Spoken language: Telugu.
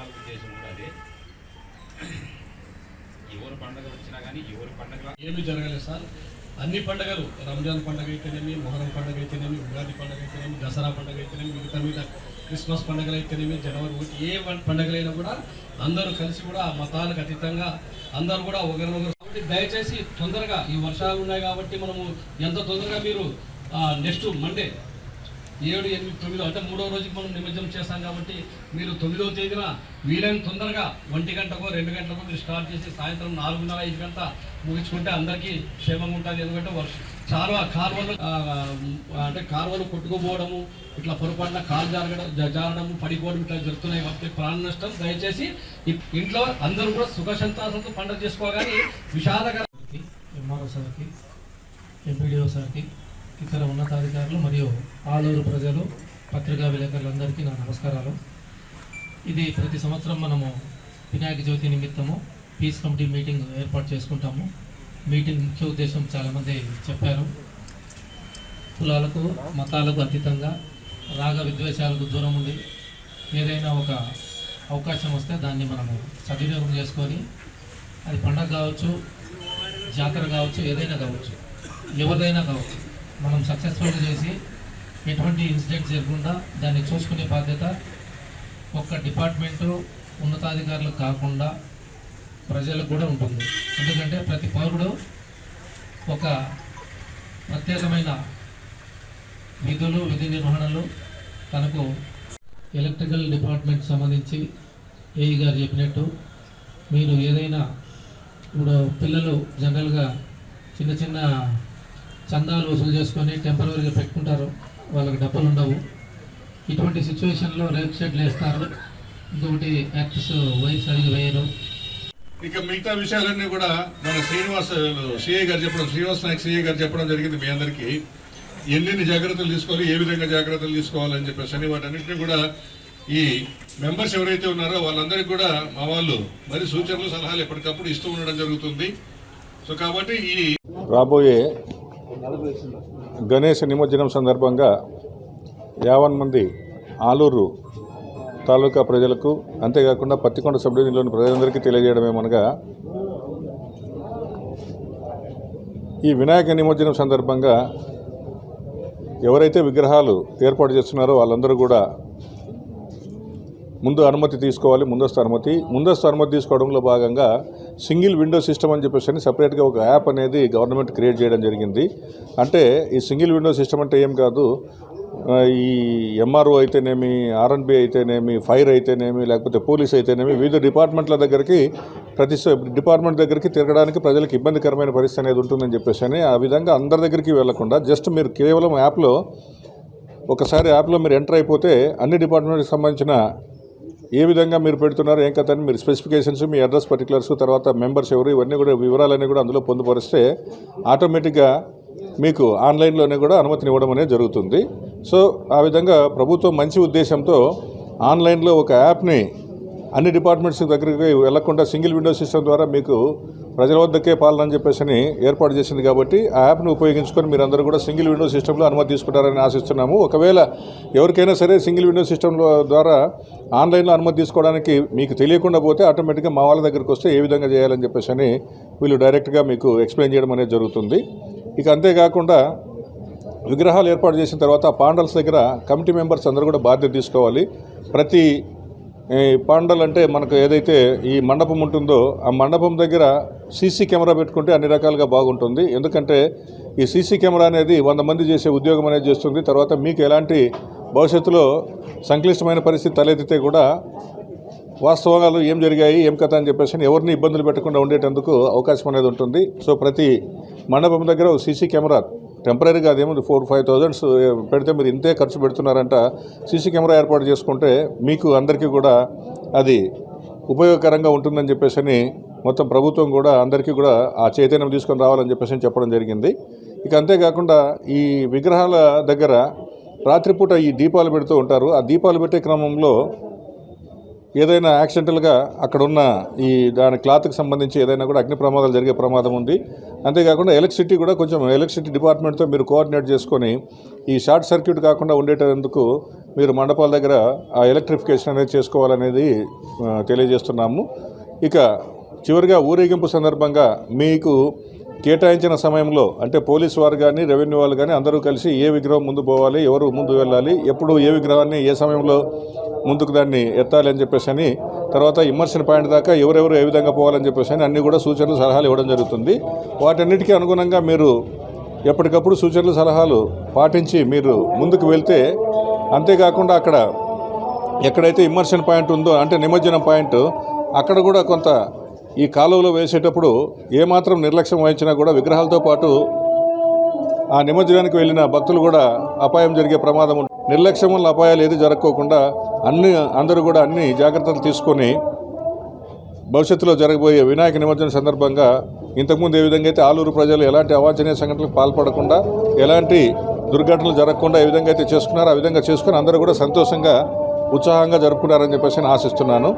కూడా అదే. ఎవరు పండగ వచ్చినా కానీ ఎవరు పండగ ఏమీ జరగలేదు సార్. అన్ని పండుగలు రంజాన్ పండుగ అయితేనేమి మొహరం పండుగ అయితేనేమి ఉగాది పండుగ అయితేనేమి దసరా పండుగ అయితేనేమి మిగతా మీద క్రిస్మస్ పండుగలు అయితేనేమి జనవరి ఒకటి ఏ పండుగలైనా కూడా అందరూ కలిసి కూడా మతాలకు అతీతంగా అందరూ కూడా ఒకరినొకరు కాబట్టి దయచేసి తొందరగా ఈ వర్షాలు ఉన్నాయి కాబట్టి మనము ఎంత తొందరగా మీరు నెక్స్ట్ మండే ఏడు ఎనిమిది తొమ్మిదో అంటే మూడో రోజుకి మనం నిమజ్జనం చేస్తాం కాబట్టి మీరు తొమ్మిదో తేదీన వీలైన తొందరగా ఒంటి గంటకో రెండు గంటలకో మీరు స్టార్ట్ చేసి సాయంత్రం నాలుగున్నర ఐదు గంట ముగించుకుంటే అందరికీ క్షేమంగా ఉంటుంది. ఎందుకంటే వర్షం చాలా కార్వలు అంటే కార్వలు కొట్టుకుపోవడము ఇట్లా పొరపాటున కాలు జరగడం జ- జారడము పడిపోవడం ఇట్లా జరుగుతున్నాయి కాబట్టి ప్రాణ నష్టం దయచేసి ఇంట్లో అందరూ కూడా సుఖ సంతాసంతో పండుగ చేసుకోగానే విషాదకర ఎంఆర్ఓ సార్కి ఎంపీడీఓ సార్కి ఇతర ఉన్నతాధికారులు మరియు ఆలూరు ప్రజలు పత్రికా విలేకరులందరికీ నా నమస్కారాలు. ఇది ప్రతి సంవత్సరం మనము వినాయక చవితి నిమిత్తము పీస్ కమిటీ మీటింగ్ ఏర్పాటు చేసుకుంటాము. మీటింగ్ ముఖ్య ఉద్దేశం చాలామంది చెప్పారు. కులాలకు మతాలకు అతీతంగా రాగ విద్వేషాలకు దూరం ఉండి ఏదైనా ఒక అవకాశం వస్తే దాన్ని మనము సద్వినియోగం చేసుకొని అది పండగ కావచ్చు జాతర కావచ్చు ఏదైనా కావచ్చు ఎవరిదైనా కావచ్చు మనం సక్సెస్ఫుల్గా చేసి ఎటువంటి ఇన్సిడెంట్ జరగకుండా దాన్ని చూసుకునే బాధ్యత ఒక్క డిపార్ట్మెంటు ఉన్నతాధికారులు కాకుండా ప్రజలకు కూడా ఉంటుంది. ఎందుకంటే ప్రతి పౌరుడు ఒక ప్రత్యేకమైన విధులు విధి నిర్వహణలు తనకు ఎలక్ట్రికల్ డిపార్ట్మెంట్ సంబంధించి ఏఈ గారు చెప్పినట్టు మీరు ఏదైనా ఇప్పుడు పిల్లలు జనరల్గా చిన్న చిన్న చందాలు వసూలు చేసుకొని టెంపరీగా పెట్టుకుంటారు. వాళ్ళకి డబ్బులు ఉండవు. ఇటువంటి సిచ్యువేషన్లో రేప్ షెడ్లు వేస్తారు. ఇంకొకటి యాక్ట్స్ వైర్ సరిగ్గా వేయరు. ఇక మిగతా విషయాలన్నీ కూడా మన శ్రీనివాస్ సిఐ గారు చెప్పడం శ్రీనివాస్ నాయక్ సిఐ గారు చెప్పడం జరిగింది మీ అందరికీ. ఎన్నెన్ని జాగ్రత్తలు తీసుకోవాలి ఏ విధంగా జాగ్రత్తలు తీసుకోవాలని చెప్పేసి అని వాటన్నింటినీ కూడా ఈ మెంబర్స్ ఎవరైతే ఉన్నారో వాళ్ళందరికీ కూడా మా వాళ్ళు మరి సూచనలు సలహాలు ఎప్పటికప్పుడు ఇస్తూ ఉండడం జరుగుతుంది. సో కాబట్టి ఈ రాబోయే గణేష్ నిమజ్జనం సందర్భంగా యావన్ మంది ఆలూరు తాలూకా ప్రజలకు అంతేకాకుండా పత్తికొండ సబ్ డివిజన్లోని ప్రజలందరికీ తెలియజేయడం ఏమనగా ఈ వినాయక నిమజ్జనం సందర్భంగా ఎవరైతే విగ్రహాలు ఏర్పాటు చేస్తున్నారో వాళ్ళందరూ కూడా ముందు అనుమతి తీసుకోవాలి ముందస్తు అనుమతి. ముందస్తు అనుమతి తీసుకోవడంలో భాగంగా సింగిల్ విండో సిస్టమ్ అని చెప్పేసి అని సపరేట్గా ఒక యాప్ అనేది గవర్నమెంట్ క్రియేట్ చేయడం జరిగింది. అంటే ఈ సింగిల్ విండో సిస్టమ్ అంటే ఏం కాదు. ఈ ఎంఆర్ఓ అయితేనేమి ఆర్ఎన్బి అయితేనేమి ఫైర్ అయితేనేమి లేకపోతే పోలీస్ అయితేనేమి వివిధ డిపార్ట్మెంట్ల దగ్గరికి ప్రతి డిపార్ట్మెంట్ దగ్గరికి తిరగడానికి ప్రజలకు ఇబ్బందికరమైన పరిస్థితి అనేది ఉంటుందని చెప్పేసి అని ఆ విధంగా అందరి దగ్గరికి వెళ్ళకుండా జస్ట్ మీరు కేవలం యాప్లో ఒకసారి యాప్లో మీరు ఎంటర్ అయిపోతే అన్ని డిపార్ట్మెంట్కి సంబంధించిన ఏ విధంగా మీరు పెడుతున్నారు ఏం కథ అని మీరు స్పెసిఫికేషన్స్ మీ అడ్రస్ పర్టికులర్స్ తర్వాత మెంబర్స్ ఎవరు ఇవన్నీ కూడా వివరాలన్నీ కూడా అందులో పొందుపరిస్తే ఆటోమేటిక్గా మీకు ఆన్లైన్లోనే కూడా అనుమతిని ఇవ్వడం అనేది జరుగుతుంది. సో ఆ విధంగా ప్రభుత్వం మంచి ఉద్దేశంతో ఆన్లైన్లో ఒక యాప్ని అన్ని డిపార్ట్మెంట్స్ దగ్గరికి వెళ్ళకుండా సింగిల్ విండో సిస్టమ్ ద్వారా మీకు ప్రజల వద్దకే పాలన అని చెప్పేసి అని ఏర్పాటు చేసింది కాబట్టి ఆ యాప్ను ఉపయోగించుకొని మీరందరూ కూడా సింగిల్ విండో సిస్టంలో అనుమతి తీసుకుంటారని ఆశిస్తున్నాము. ఒకవేళ ఎవరికైనా సరే సింగిల్ విండో సిస్టంలో ద్వారా ఆన్లైన్లో అనుమతి తీసుకోవడానికి మీకు తెలియకుండా పోతే ఆటోమేటిక్గా మా వాళ్ళ దగ్గరికి వస్తే ఏ విధంగా చేయాలని చెప్పేసి అని వీళ్ళు డైరెక్ట్గా మీకు ఎక్స్ప్లెయిన్ చేయడం అనేది జరుగుతుంది. ఇక అంతేకాకుండా విగ్రహాలు ఏర్పాటు చేసిన తర్వాత పాండల్స్ దగ్గర కమిటీ మెంబర్స్ అందరూ కూడా బాధ్యత తీసుకోవాలి. ప్రతి ఈ పాండలు అంటే మనకు ఏదైతే ఈ మండపం ఉంటుందో ఆ మండపం దగ్గర సీసీ కెమెరా పెట్టుకుంటే అన్ని రకాలుగా బాగుంటుంది. ఎందుకంటే ఈ సీసీ కెమెరా అనేది వంద మంది చేసే ఉద్యోగం అనేది చేస్తుంది. తర్వాత మీకు ఎలాంటి భవిష్యత్తులో సంక్లిష్టమైన పరిస్థితి తలెత్తితే కూడా వాస్తవాలు ఏం జరిగాయి ఏం కథ అని చెప్పేసి ఎవరిని ఇబ్బందులు పెట్టకుండా ఉండేటందుకు అవకాశం అనేది ఉంటుంది. సో ప్రతి మండపం దగ్గర ఒక సీసీ కెమెరా టెంపరీగా అదేముంది ఫోర్ ఫైవ్ థౌజండ్స్ పెడితే మీరు ఇంతే ఖర్చు పెడుతున్నారంట. సీసీ కెమెరా ఏర్పాటు చేసుకుంటే మీకు అందరికీ కూడా అది ఉపయోగకరంగా ఉంటుందని చెప్పేసి అని మొత్తం ప్రభుత్వం కూడా అందరికీ కూడా ఆ చైతన్యం తీసుకొని రావాలని చెప్పేసి అని చెప్పడం జరిగింది. ఇక అంతేకాకుండా ఈ విగ్రహాల దగ్గర రాత్రిపూట ఈ దీపాలు పెడుతూ ఉంటారు. ఆ దీపాలు పెట్టే క్రమంలో ఏదైనా యాక్సిడెంటల్గా అక్కడ ఉన్న ఈ దాని క్లాత్కి సంబంధించి ఏదైనా కూడా అగ్ని ప్రమాదాలు జరిగే ప్రమాదం ఉంది. అంతేకాకుండా ఎలక్ట్రిసిటీ కూడా కొంచెం ఎలక్ట్రిసిటీ డిపార్ట్మెంట్తో మీరు కోఆర్డినేట్ చేసుకొని ఈ షార్ట్ సర్క్యూట్ కాకుండా ఉండేటందుకు మీరు మండపాల దగ్గర ఆ ఎలక్ట్రిఫికేషన్ అనేది చేసుకోవాలనేది తెలియజేస్తున్నాము. ఇక చివరిగా ఊరేగింపు సందర్భంగా మీకు కేటాయించిన సమయంలో అంటే పోలీస్ వారు కానీ రెవెన్యూ వాళ్ళు కానీ అందరూ కలిసి ఏ విగ్రహం ముందు పోవాలి ఎవరు ముందు వెళ్ళాలి ఎప్పుడు ఏ విగ్రహాన్ని ఏ సమయంలో ముందుకు దాన్ని ఎత్తాలి అని చెప్పేసి అని తర్వాత ఇమ్మర్షన్ పాయింట్ దాకా ఎవరెవరు ఏ విధంగా పోవాలని చెప్పేసి అని అన్నీ కూడా సూచనలు సలహాలు ఇవ్వడం జరుగుతుంది. వాటన్నిటికీ అనుగుణంగా మీరు ఎప్పటికప్పుడు సూచనలు సలహాలు పాటించి మీరు ముందుకు వెళ్తే అంతేకాకుండా అక్కడ ఎక్కడైతే ఇమ్మర్షన్ పాయింట్ ఉందో అంటే నిమజ్జనం పాయింట్ అక్కడ కూడా కొంత ఈ కాలువలో వేసేటప్పుడు ఏమాత్రం నిర్లక్ష్యం వహించినా కూడా విగ్రహాలతో పాటు ఆ నిమజ్జనానికి వెళ్ళిన భక్తులు కూడా అపాయం జరిగే ప్రమాదం ఉంది. నిర్లక్ష్యం వల్ల అపాయాలు ఏది జరగకోకుండా అన్ని అందరూ కూడా అన్ని జాగ్రత్తలు తీసుకొని భవిష్యత్తులో జరగబోయే వినాయక నిమజ్జనం సందర్భంగా ఇంతకుముందు ఏ విధంగా అయితే ఆలూరు ప్రజలు ఎలాంటి అవాంఛనీయ సంఘటనలకు పాల్పడకుండా ఎలాంటి దుర్ఘటనలు జరగకుండా ఏ విధంగా అయితే చేసుకున్నారో ఆ విధంగా చేసుకుని అందరూ కూడా సంతోషంగా ఉత్సాహంగా జరుపుకున్నారని చెప్పేసి నేను ఆశిస్తున్నాను.